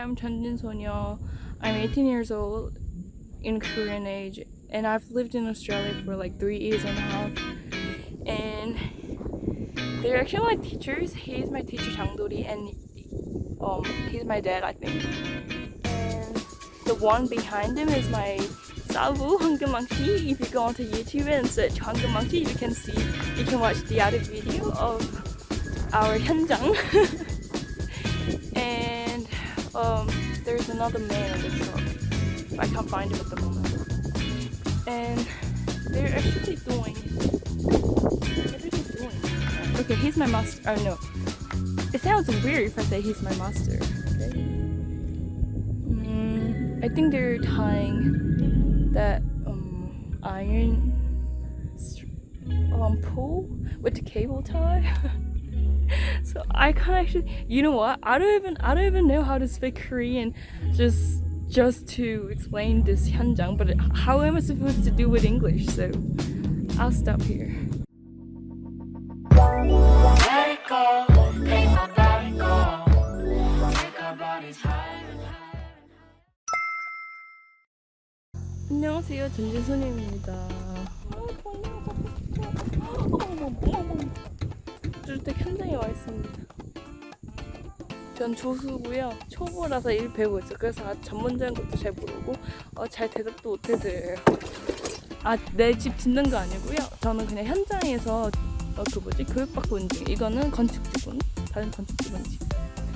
I'm Chanjin Sonya. I'm 18 years old in Korean age, and I've lived in Australia for like three years and a half. And they're actually my teachers. He's my teacher, Chang Dori, and um, he's my dad, I think. And the one behind him is my Sabu Hunggamangchi. If you go onto YouTube and search Hunggamangchi, you can see, you can watch the other video of our 현장. and um, there's another man in the truck. I can't find him at the moment. And they're actually doing. They doing? Okay, he's my master. Oh no. It sounds weird if I say he's my master. Okay. Mm, I think they're tying that um, iron um, pole with the cable tie. so I can't actually. You know what? I don't even. I don't even know how to speak Korean. Just just to explain this 현장. But how am I supposed to do with English? So I'll stop here. Let it go, make my body go. Take our bodies higher and higher. 안녕하세요 전진선입니다. 주택 현장에 와 있습니다. 전 조수고요. 초보라서 일 배우고 있어요. 그래서 아직 전문적인 것도 잘 모르고 어, 잘 대답도 못 해드려요. 아, 내 집 짓는 거 아니고요. 저는 그냥 현장에서 어, 그 뭐지 교육받고 있는 중. 이거는 건축지분, 다른 건축지분지.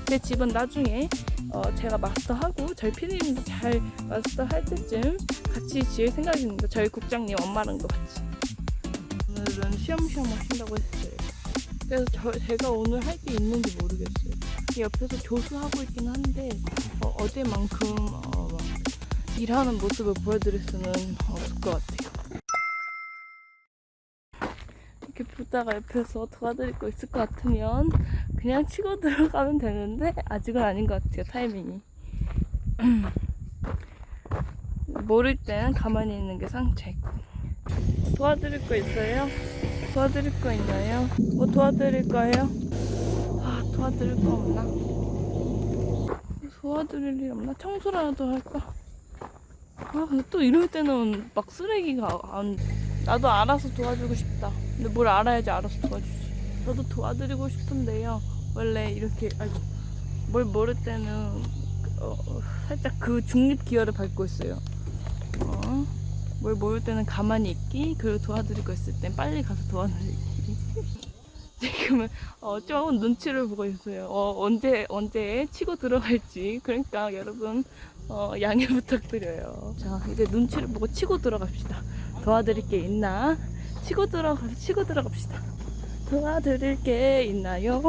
제 집은 나중에 어, 제가 마스터하고 저희 피디님도 잘 마스터할 때쯤 같이 지을 생각입니다. 저희 국장님 엄마랑도 같이. 오늘은 시험시험 하신다고 했어요. 그래서 저, 제가 오늘 할 게 있는지 모르겠어요. 이 옆에서 조수하고 있긴 한데 어, 어제만큼 어, 막 일하는 모습을 보여드릴 수는 없을 것 같아요. 이렇게 보다가 옆에서 도와드릴 거 있을 것 같으면 그냥 치고 들어가면 되는데 아직은 아닌 것 같아요 타이밍이. 모를 때는 가만히 있는 게 상책. 도와드릴 거 있어요? 도와드릴 거 있나요? 뭐 도와드릴까요? 아 도와드릴 거 없나? 도와드릴 일 없나? 청소라도 할까? 아 근데 또 이럴 때는 막 쓰레기가 안 나도 알아서 도와주고 싶다. 근데 뭘 알아야지 알아서 도와주지. 저도 도와드리고 싶은데요. 원래 이렇게 아이고 뭘 모를 때는 어, 살짝 그 중립 기어를 밟고 있어요. 어, 뭘 모를 때는 가만히 있기 그리고 도와드릴 거 있을 땐 빨리 가서 도와드리기. 지금은 어, 좀 눈치를 보고 있어요. 어, 언제 언제 치고 들어갈지. 그러니까 여러분 어, 양해 부탁드려요. 자 이제 눈치를 보고 치고 들어갑시다. 도와드릴 게 있나? 치고 들어가 치고 들어갑시다. 도와드릴 게 있나요?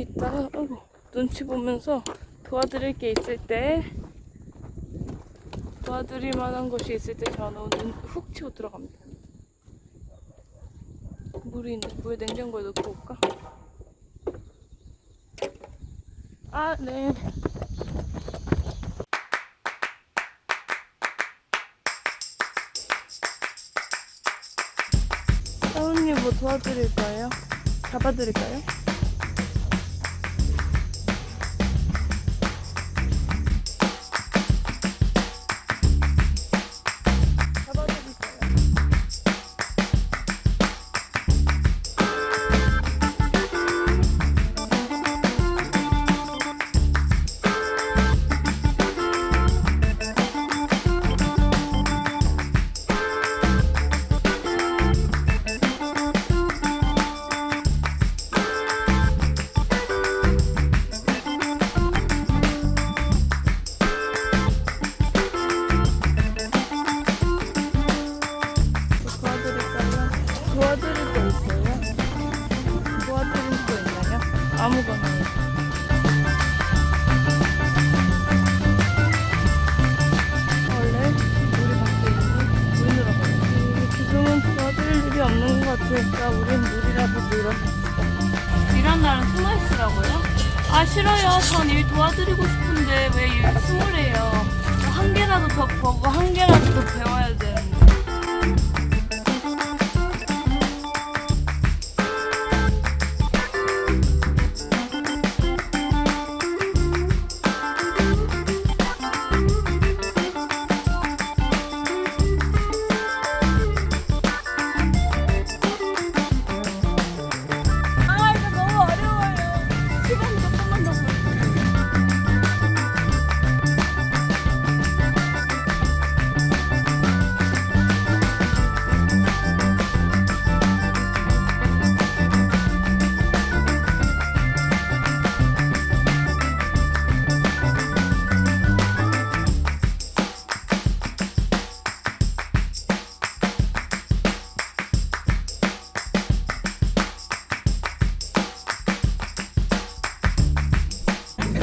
있다가 아이고, 눈치 보면서 도와드릴 게 있을 때 도와드릴 만한 것이 있을 때 저는 눈훅 치고 들어갑니다. 물이 있네. 물 냉장고에 넣고 올까? 아, 네. 사원님 뭐 도와드릴까요? 잡아드릴까요?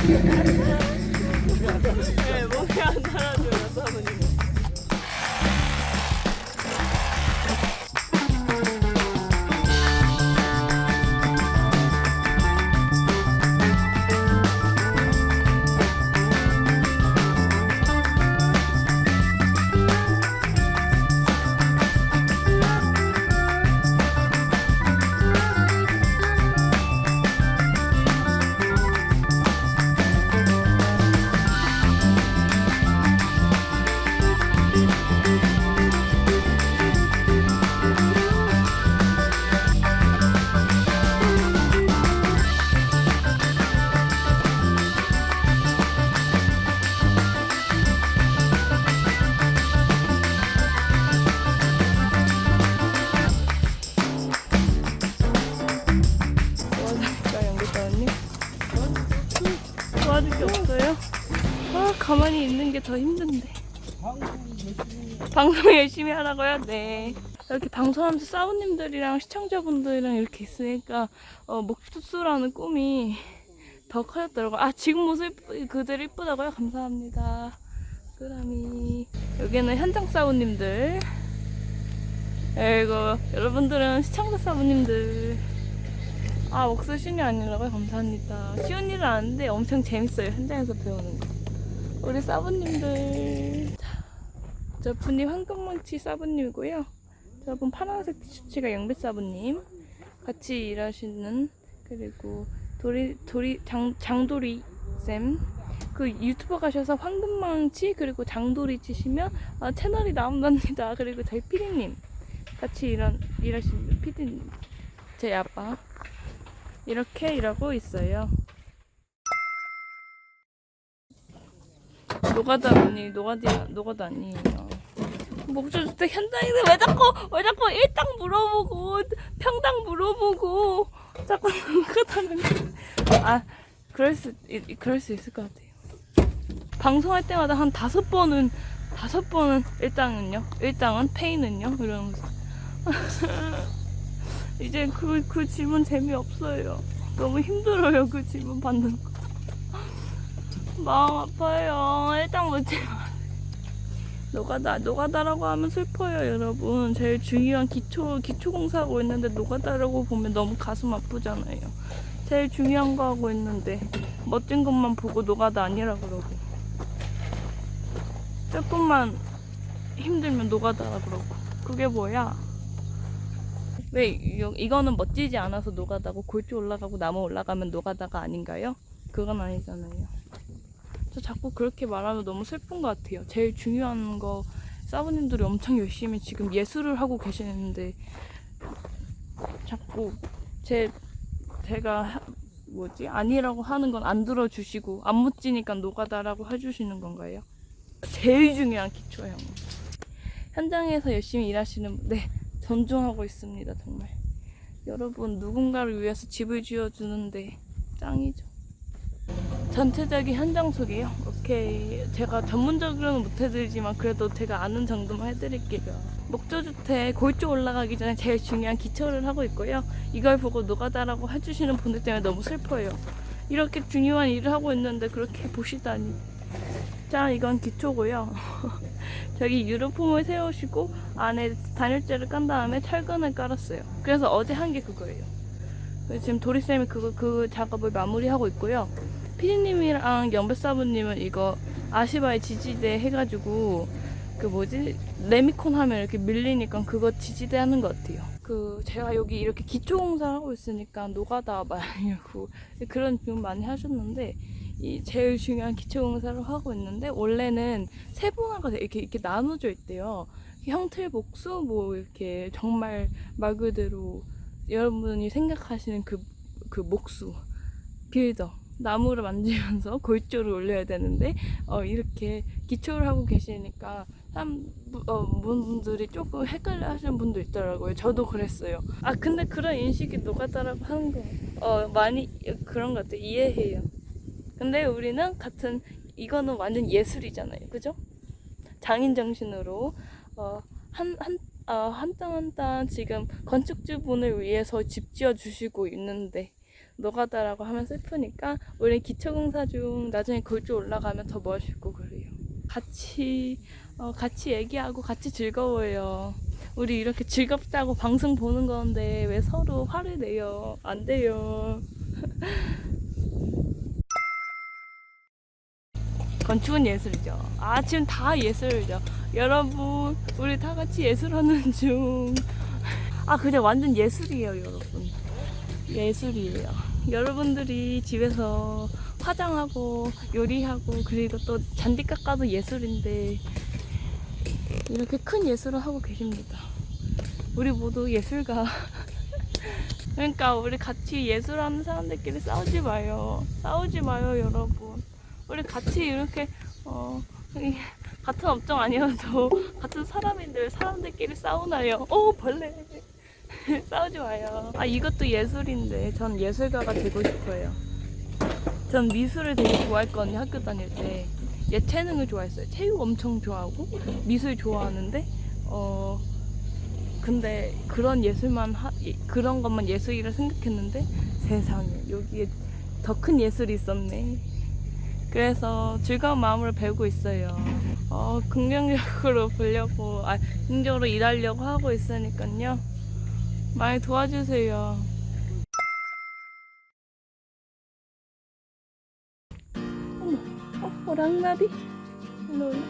네, 목이 안 달아줘요, 더 힘든데 방송 열심히 하라고요? 네 이렇게 방송하면서 사부님들이랑 시청자분들이랑 이렇게 있으니까 어, 목수라는 꿈이 더 커졌더라고요 아 지금 모습 그대로 이쁘다고요? 감사합니다 그라미 여기는 현장 사부님들 아이고 여러분들은 시청자 사부님들 아 목소 쉬운이 아니라고요? 감사합니다. 쉬운 일은 아닌데 엄청 재밌어요. 현장에서 배우는 거. 우리 사부님들. 자, 저 분이 황금뭉치 사부님이고요. 저분 파란색 티셔츠가 영배 사부님. 같이 일하시는 그리고 도리 도리 장 장도리 쌤. 그 유튜버 가셔서 황금망치 그리고 장도리 치시면 아, 채널이 나온답니다. 그리고 저희 피디님 같이 일한 일하시는 피디님 제 아빠 이렇게 일하고 있어요. 노가다 아니 노가다 노가다 아니에요. 목조주택 현장에서 왜 자꾸 왜 자꾸 일당 물어보고 평당 물어보고 자꾸 노가다는 아 그럴 수 이- 그럴 수 있을 것 같아요. 방송할 때마다 한 다섯 번은 다섯 번은 일당은요 일당은 페이는요 이러면서 이제 그, 그 질문 재미없어요. 너무 힘들어요, 그 질문 받는 거. 마음 아파요. 일단 뭐지? 노가다, 노가다라고 하면 슬퍼요, 여러분. 제일 중요한 기초, 기초 공사 하고 있는데 노가다라고 보면 너무 가슴 아프잖아요. 제일 중요한 거 하고 있는데 멋진 것만 보고 노가다 아니라 그러고. 조금만 힘들면 노가다라 그러고. 그게 뭐야? 왜 이- 이거는 멋지지 않아서 노가다고 골조 올라가고 나무 올라가면 노가다가 아닌가요? 그건 아니잖아요. 저 자꾸 그렇게 말하면 너무 슬픈 것 같아요. 제일 중요한 거 사부님들이 엄청 열심히 지금 예술을 하고 계시는데 자꾸 제 제가 하- 뭐지 아니라고 하는 건 안 들어주시고 안 멋지니까 노가다라고 해주시는 건가요? 제일 중요한 기초예요. 현장에서 열심히 일하시는 분, 네 존중하고 있습니다, 정말. 여러분, 누군가를 위해서 집을 지어주는데 짱이죠. 전체적인 현장 소개요. 오케이. 제가 전문적으로는 못해드리지만 그래도 제가 아는 정도만 해드릴게요. 목조주택 골조 올라가기 전에 제일 중요한 기초를 하고 있고요. 이걸 보고 노가다라고 해주시는 분들 때문에 너무 슬퍼요. 이렇게 중요한 일을 하고 있는데 그렇게 보시다니. 자, 이건 기초고요. 저기 유로폼을 세우시고 안에 단열재를 깐 다음에 철근을 깔았어요. 그래서 어제 한 게 그거예요. 지금 도리쌤이 그거 그 작업을 마무리하고 있고요. 피디님이랑 연배사부님은 이거 아시바의 지지대 해가지고 그 뭐지 레미콘 하면 이렇게 밀리니까 그거 지지대 하는 것 같아요. 그 제가 여기 이렇게 기초 공사를 하고 있으니까 노가다 말고 그런 질문 많이 하셨는데 이 제일 중요한 기초 공사를 하고 있는데 원래는 세분화가 돼- 이렇게 이렇게 나눠져 있대요. 형틀 복수 뭐 이렇게 정말 말 그대로 여러분이 생각하시는 그 그 목수 빌더 나무를 만지면서 골조를 올려야 되는데 어 이렇게 기초를 하고 계시니까 한 어, 분들이 조금 헷갈려 하시는 분도 있더라고요. 저도 그랬어요. 아 근데 그런 인식이 노가다라고 하는 거 어, 많이 그런 것 같아요. 이해해요. 근데 우리는 같은 이거는 완전 예술이잖아요. 그죠? 장인 정신으로 어, 한, 한, 어, 한땅한땅 지금 건축주분을 위해서 집 지어 주시고 있는데 노가다라고 하면 슬프니까 우리 기초공사 중 나중에 골조 올라가면 더 멋있고 그래요. 같이 어, 같이 얘기하고 같이 즐거워요. 우리 이렇게 즐겁다고 방송 보는 건데 왜 서로 화를 내요? 안 돼요. 건축은 예술이죠. 아 지금 다 예술이죠. 여러분 우리 다 같이 예술하는 중. 아 그냥 완전 예술이에요 여러분. 예술이에요. 여러분들이 집에서 화장하고 요리하고 그리고 또 잔디 깎아도 예술인데 이렇게 큰 예술을 하고 계십니다. 우리 모두 예술가. 그러니까 우리 같이 예술하는 사람들끼리 싸우지 마요. 싸우지 마요, 여러분. 우리 같이 이렇게 어 이- 같은 업종 아니어도 같은 사람인데 왜 사람들끼리 싸우나요? 오 벌레. 싸우지 마요. 아 이것도 예술인데 전 예술가가 되고 싶어요. 전 미술을 되게 좋아했거든요 학교 다닐 때. 예체능을 좋아했어요. 체육 엄청 좋아하고 미술 좋아하는데 어 근데 그런 예술만 하, 이- 그런 것만 예술이라 생각했는데 세상에 여기에 더 큰 예술이 있었네. 그래서 즐거운 마음으로 배우고 있어요. 어, 긍정적으로 보려고, 아, 긍정적으로 일하려고 하고 있으니까요. 많이 도와주세요. 어머, 어, 호랑나비? 올래?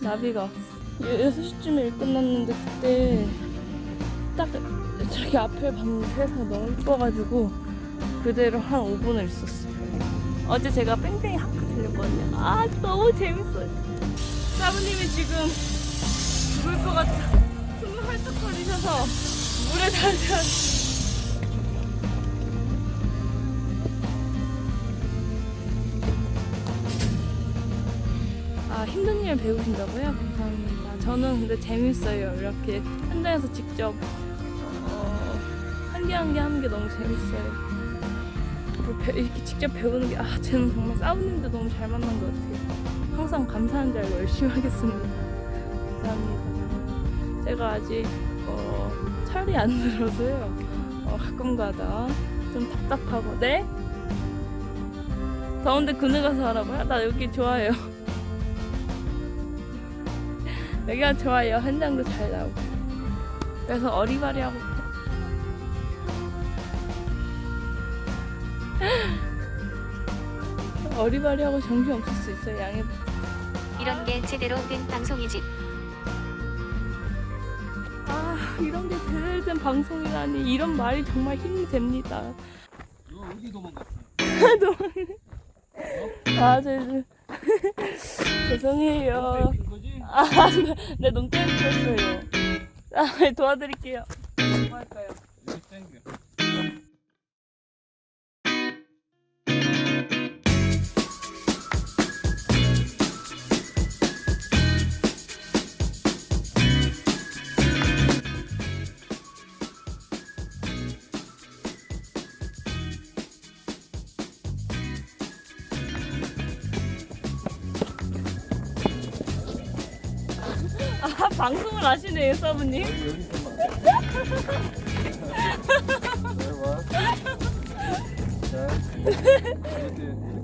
나비가 왔어. 6시쯤에 일 끝났는데 그때 딱 저기 앞을 봤는데 세상 너무 이뻐가지고 그대로 한 5분을 있었어요. 어제 제가 뺑뺑이 하크 들렸거든요. 아 너무 재밌어요. 사부님이 지금 죽을 것 같아. 헐떡거리셔서 물에 달려. 아 힘든 일 배우신다고요? 감사합니다. 저는 근데 재밌어요. 이렇게 현장에서 직접 어, 한개 한 개 하는 게 너무 재밌어요. 뭐 배- 이렇게 직접 배우는 게, 아, 쟤는 정말 싸우는데 너무 잘 만난 것 같아요. 항상 감사한 줄 알고 열심히 하겠습니다. 감사합니다. 제가 아직, 어, 철이 안 들어서요. 어, 가끔 가다 좀 답답하고, 네? 더운데 그늘 가서 하라고요? 나 여기 좋아요. 여기가 좋아요. 현장도 잘 나오고. 그래서 어리바리하고 어리바리하고 정신 없을 수 있어요. 양해. 이런 게 제대로 된 방송이지. 이런 게 제대로 된 방송이라니 이런 말이 정말 힘이 됩니다. 너 어디 도망갔어? 아 저, 저 죄송해요. 핀 거지? 아 네 농땡이 피웠어요. 아 도와드릴게요. 뭐 할까요?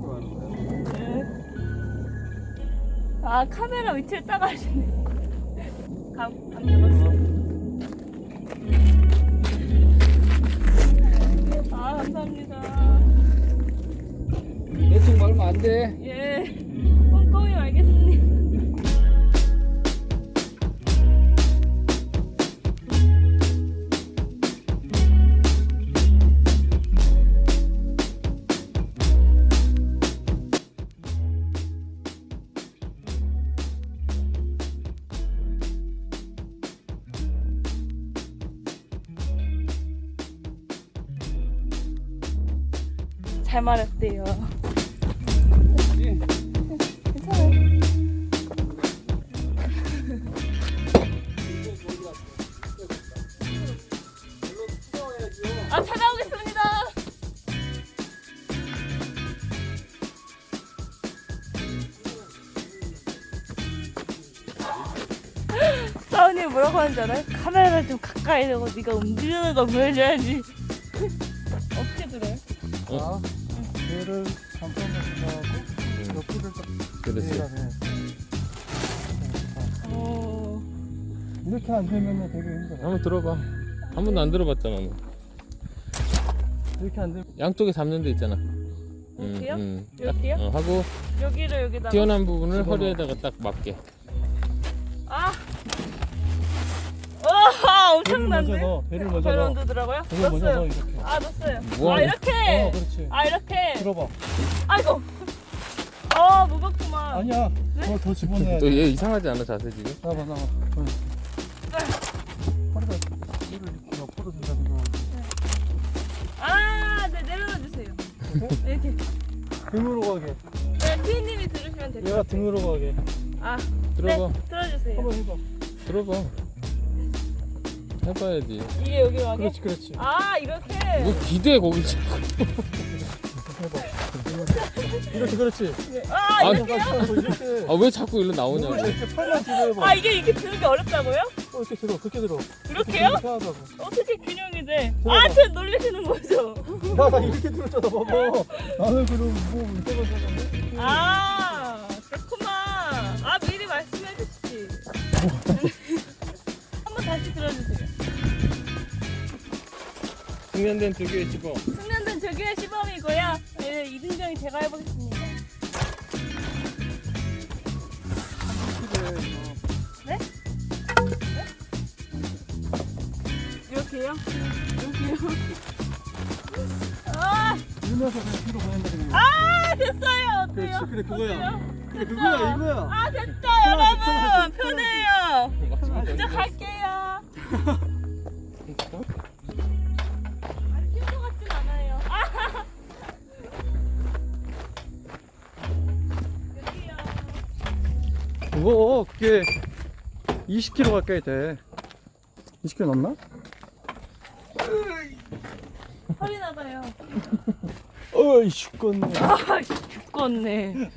거야. 네. 아 카메라 위치를 딱 하시네. 감, 감 잡았어. 아 감사합니다. 대충 말면 안 돼. 예, 꼼꼼히 알겠습니다. 잘 말했대요. 예. 괜찮아요. 아 찾아오겠습니다. 사원님 뭐라고 하는지 알아요? 카메라를 좀 가까이 대고 네가 움직이는 거 보여줘야지. 이렇게 안 되면 되게 힘들어. 한번 들어봐. 한 번도 안 들어봤잖아. 너. 이렇게 안 되면 양쪽에 잡는 데 있잖아. 이렇게요? 음. 딱, 이렇게요? 어, 하고 여기를 여기다가. 튀어나온 부분을 집어넣어. 허리에다가 딱 맞게. 아. 와 배를 먼저 엄청난데. 넣어. 배를 먼저 별 넣어. 얹어더라고요? 배를 먼저 넣어 넣었어요. 이렇게. 아 넣었어요. 뭐 아? 이렇게. 어, 그렇지. 아 이렇게. 들어봐. 아이고. 어 무겁구만. 아니야. 더, 더 집어넣어야 또 돼. 얘 이상하지 않아 자세 지금? 나봐, 나봐. 응. 이렇게. 등으로 가게. 네, 피디님이 들으시면 될것 얘가 등으로 가게. 아, 들어봐. 네, 들어주세요. 한번 해봐. 들어봐. 해봐야지. 이게 여기 와게? 그렇지, 그렇지. 아, 이렇게. 뭐 기대 거기 자꾸. 이렇게, 그렇지. 아, 아, 이렇게요? 이렇게. 아왜 자꾸 일로 나오냐고. 이렇게 팔만 들어 해봐. 아, 이게 이렇게 들기 어렵다고요? 어, 이렇게 들어, 그렇게 들어. 이렇게요? 이렇게 하자고. 어떻게 균형이 돼? 아, 쟤 놀리시는 거죠? 나, 나 이렇게 들었잖아, 봐봐. 나는 그럼 뭐, 이렇게 가자는데? 아, 그렇구만. 아, 미리 말씀해 주시지. 한번 다시 들어주세요. 숙련된 조교의 집어. 숙련된 조교의 시범이고요. 네, 이등병이 제가 해보겠습니다. 네? 이렇게요? 이렇게요? 아, 이러면서 그냥 뒤로 보낸다, 그냥. 아 됐어요. 어때요? 그렇지, 그래, 그거야. 어때요? 그래, 그거야, 이거야. 아 됐다 여러분 편해요. 이제 갈게요. 튀는 것 같진 않아요. 아. 여기요. 그거, 그게 20kg 가까이 돼. 20kg 넘나? 소리 나봐요. 어이, 죽겠네. 아 죽겠네.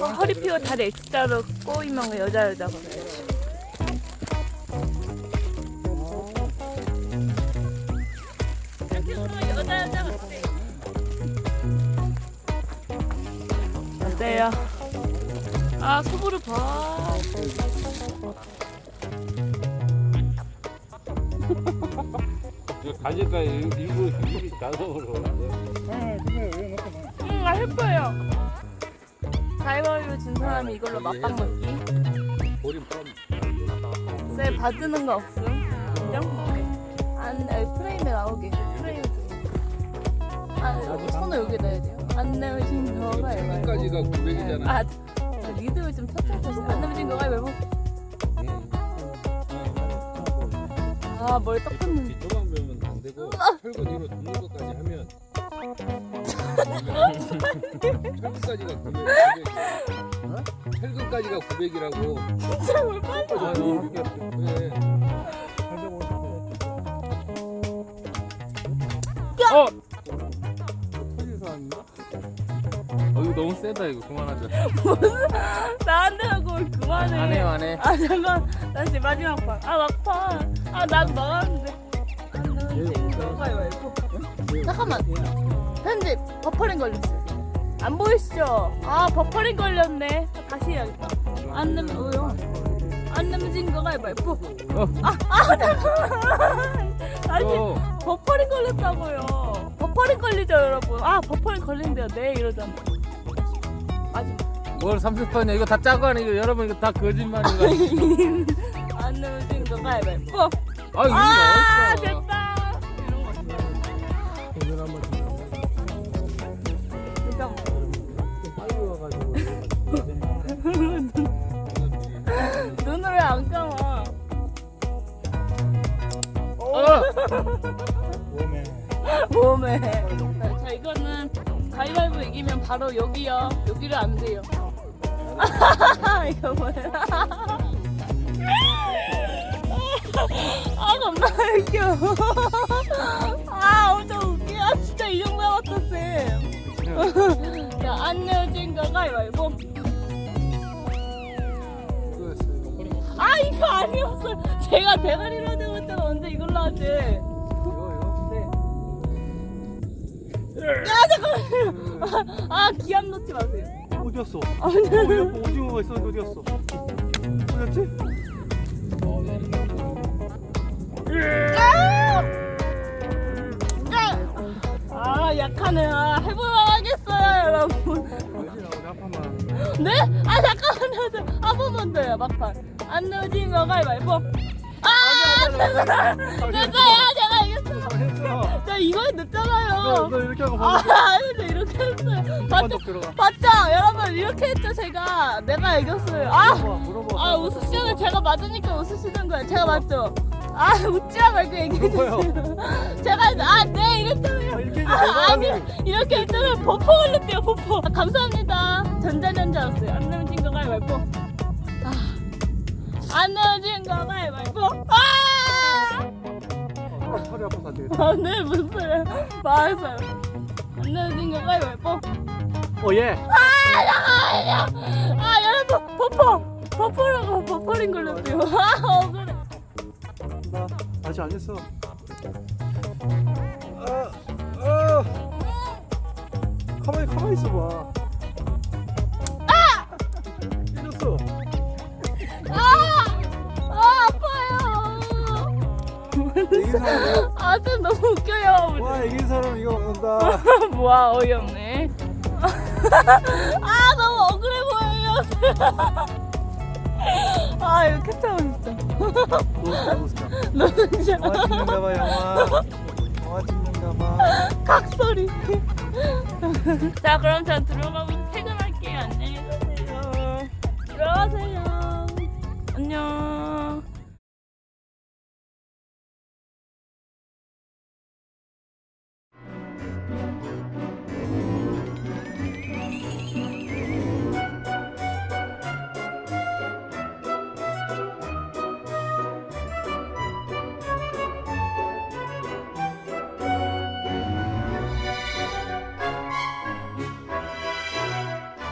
어, 허리 펴고 다리 X자로 꼬이면 그 여자 여자 그래야지. 이렇게 그러면 여자 여자 같아요. 어때요? 아 소보를 봐. 가질까 일부 일부. 아, 왜 봐. 응, 아 예뻐요. 가위바위보 진 사람이 이걸로 맛방 먹기. 보림 뻔. 쎄 받드는 거 없음. 인정? 안 아니, 프레임에 나오게. 프레임 좀. 아 손을 여기 넣어야 돼요. 안 내면 거가 지금까지가 900이잖아. 아저 리듬을 좀 쳤어요. 안 내면 거가 말고. 아 머리 딱 컸는데. 뒤쪽만 배우면 안 되고 철근 뒤로 돕는 것까지 하면 철근까지가 900. 900. 철근까지가 900이라고. 진짜 뭘 빨리. 아, 너 이게 그래. 어. 너무 세다 이거 그만하자. 나한테 하고 그만해. 안 해요 안 해. 아 잠깐 다시 마지막 판. 아 막판. 아 나도 나갔는데. 가위바위보. 잠깐만. 편집 버퍼링 걸렸어요. 안 보이시죠? 아 버퍼링 걸렸네. 다시 해야겠다. 안 내면 왜요? 안 내면 진거 가위바위보. 어. 아아 잠깐만. 다시 어. 버퍼링 걸렸다고요. 버퍼링 걸리죠 여러분. 아 버퍼링 걸린대요. 네 이러잖아. 마지막. 뭘 30번이야 이거 다 짜고 하네 이거 여러분 이거 다 거짓말인가 안 내면 진거 가위바위보. 아 이거 아 어딨어 됐다. 이런 거. 오늘 한번 그죠? 빨리 와가지고. 눈을 왜 안 감아? 어! 몸에. 몸에. 이기면 바로 여기요. 여기를 안 돼요. 이거 뭐야? 아 겁나 웃겨. 아 엄청 웃겨. 아, 진짜 이 정도 같아 쌤. 야 안내어진 거 가위바위보. 아 이거 아니었어. 제가 대가리로 하자고 했잖아. 언제 이걸로 하지? 이거, 이거? 네. 잠깐만요. 아 기합 넣지 마세요. 어디였어? 어, 옆에 오징어가 있었는데 어디였어? 어디였지? 아 약하네. 아, 해보면 하겠어요 여러분. 어디 나오지 한 판만. 네? 아 잠깐만요. 한 번만 더요 막판. 안 넣어진 거 가위바위보. 아 됐어요. 제가 이겼어. 했어. 저 이거 너, 넣었잖아요. 너 이렇게 하고 아 봐. 아닌데 이렇게 했어요. 맞죠? 들어가. 맞죠? 여러분 이렇게 했죠 제가. 내가 이겼어요. 아. 물어봐, 물어봐. 아 웃으시는 제가 맞으니까 웃으시는 거예요. 제가 맞죠? 아 웃지마 말고 얘기해 주세요. 제가 아네 이랬잖아요. 아, 이렇게 이제 아, 아니 이렇게 했잖아요. 포포 올렸대요 포포. 아, 감사합니다. 전자전자였어요. 안 내면 거 가위바위보. 아안 내면 거 가위바위보. 아! 아, 허리 아파서 안 되겠다. 아, 네 무슨 소리야? 말했어요. 안 내면 거 가위바위보. 어, 예. 아. 아 여러분 포포 포포라고 포포링 걸렸대요. 아 억울해. 나 아직 안 했어. 아, 아. 가만히 가만히 있어봐. 아! 이겼어. 아! 아 아파요. 사람 이거. 아, 쌤 너무 웃겨요. 와 이긴 사람 이거 먹는다. 뭐야, 어이없네. 아, 너무 억울해 보여요. 아, 이거 캡처하고 진짜. 노스타 노스타. 너 진짜 영화 찍는가봐 영화. 영화 찍는가봐. 각소리. 자, 그럼 전 들어가고 퇴근할게요. 안녕히 가세요. 들어가세요. 안녕.